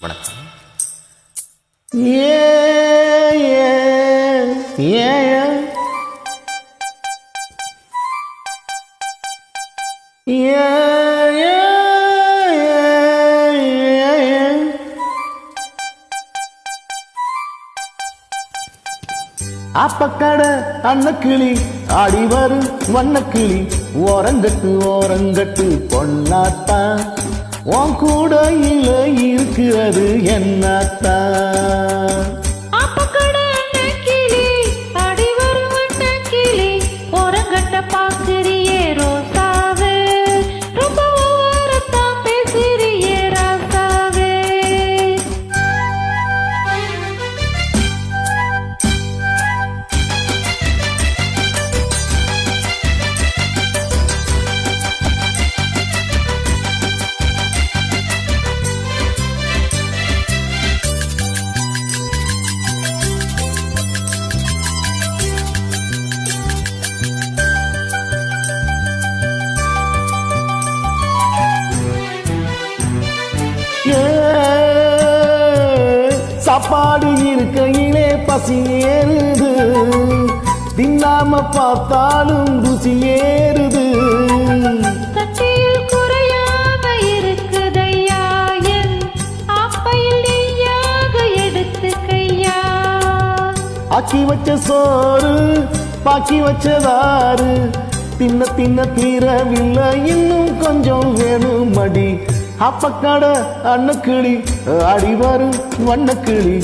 வணக்கம். ஏ ஏ ஏ அப்பக்கட அன்னக்கிளி ஆடி வரும் வண்ணக்கிளி ஓரங்கட்டு ஓரங்கட்டு பொன்னாத்தான் உன் கூட இல்லை இருக்கிறது என்னத்தான் சாப்பாடு இருக்கையிலே பசி ஏறுது. தின்னாம பார்த்தாலும் ருசி ஏறுது. ஆக்கி வச்ச சோறு பாக்கி வச்சதாறு தின்ன தின்ன தீரவில்லை இன்னும் கொஞ்சம் வேணும் மடி அப்பக்கட அன்னக்கிளி அடிவாரு வண்ணக்கிளி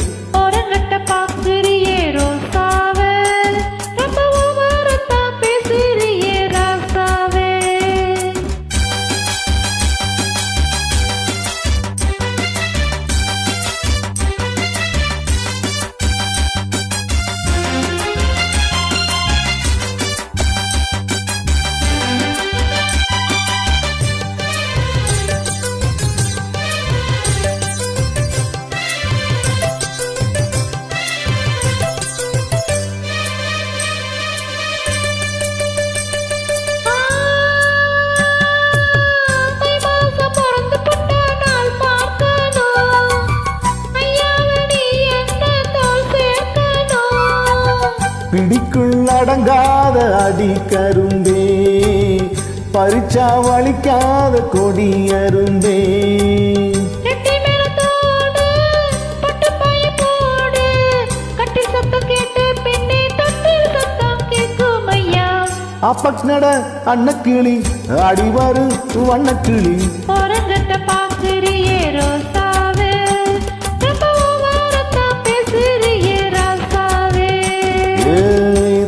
பிடிக்குள் அடங்காத அடி கரும்பே. பறிச்சா வலிக்காத கொடி அரும்பே. ரெட்டை மேளத்தோடு பட்டுப் பாய போடு. கட்டில்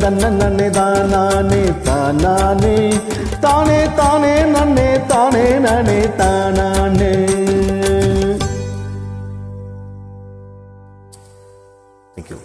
தன்ன நன்னே தானே தானே தானே தானே நன்னே தானே நானே தானே தேங்க்யூ